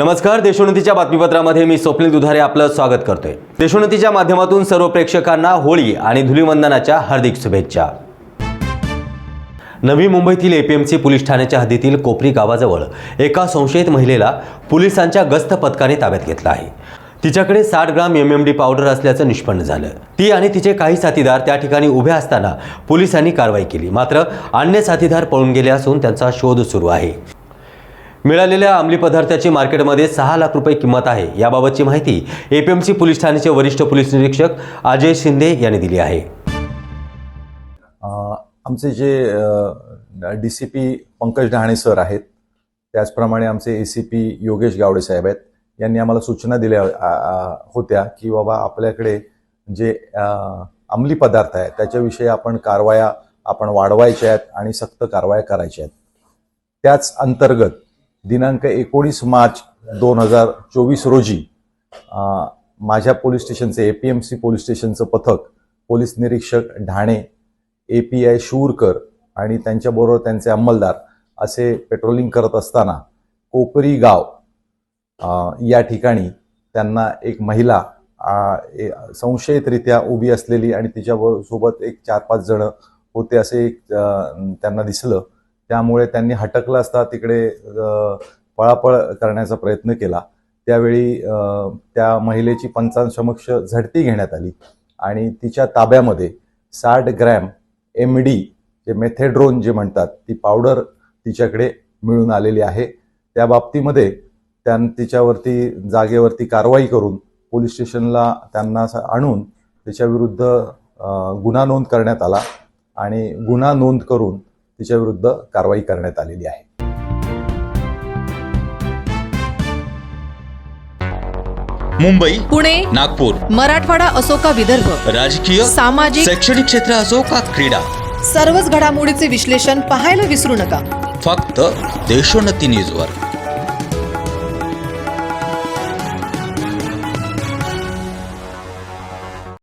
नमस्कार देशोन्नतीच्या बातमीपत्रामध्ये मी स्वप्नील दुधारे आपलं स्वागत करतोय. देशोन्नतीच्या माध्यमातून सर्व प्रेक्षकांना होळी आणि धुलीवंदनाच्या हार्दिक शुभेच्छा. नवी मुंबईतील एपीएमसी पोलीस ठाण्याच्या हद्दीतील कोपरी गावाजवळ एका संशयित महिलेला पोलिसांच्या गस्त पथकाने ताब्यात घेतलं आहे. तिच्याकडे साठ gram M M D powder असल्याचं निष्पन्न झालं. ती आणि तिचे काही साथीदार त्या ठिकाणी उभे असताना पोलिसांनी कारवाई केली. मात्र अन्य साथीदार पळून गेले असून त्यांचा शोध सुरू आहे. मिळालेल्या अंमली पदार्थाची मार्केटमध्ये सहा लाख रुपये किंमत आहे. याबाबतची माहिती एपीएमसी पोलीस ठाण्याचे वरिष्ठ पोलीस निरीक्षक अजय शिंदे यांनी दिली आहे. आमचे जे D C P Pankaj Dahane sir आहेत त्याचप्रमाणे आमचे A C P Yogesh Gawade साहेब आहेत यांनी आम्हाला सूचना दिल्या होत्या की बाबा आपल्याकडे जे अंमली पदार्थ आहे त्याच्याविषयी आपण कारवाया आपण वाढवायच्या आहेत आणि सक्त कारवाया करायच्या आहेत. त्याच अंतर्गत दिनांक एकोणीस मार्च दोन हजार चोवीस रोजी माझ्या पोलीस स्टेशनचे A P M C police स्टेशनचं पथक पोलीस निरीक्षक ढाणे ए पी आय शूरकर आणि त्यांच्याबरोबर त्यांचे अंमलदार असे पेट्रोलिंग करत असताना कोपरी गाव या ठिकाणी त्यांना एक महिला ए- संशयितरित्या उभी असलेली आणि तिच्या सोबत एक चार पाच जण होते असे एक त्यांना दिसलं. त्यामुळे त्यांनी हटकलं असता तिकडे पळापळ करण्याचा प्रयत्न केला. त्यावेळी त्या महिलेची पंचांसमक्ष झडती घेण्यात आली आणि तिच्या ताब्यामध्ये साठ ग्रॅम एम डी जे मेथेड्रोन जे म्हणतात ती पावडर तिच्याकडे मिळून आलेली आहे. त्या बाबतीमध्ये त्यां तिच्यावरती जागेवरती कारवाई करून पोलीस स्टेशनला त्यांना आणून तिच्याविरुद्ध गुन्हा नोंद करण्यात आला आणि गुन्हा नोंद करून तिच्याविरुद्ध कारवाई करण्यात आलेली आहे. मुंबई पुणे नागपूर मराठवाडा असो का विदर्भ? राजकीय सामाजिक शैक्षणिक क्षेत्र असो का क्रीडा? सर्वच घडामोडीचे विश्लेषण पाहायला विसरू नका. फक्त देशोन्नती न्यूजवर.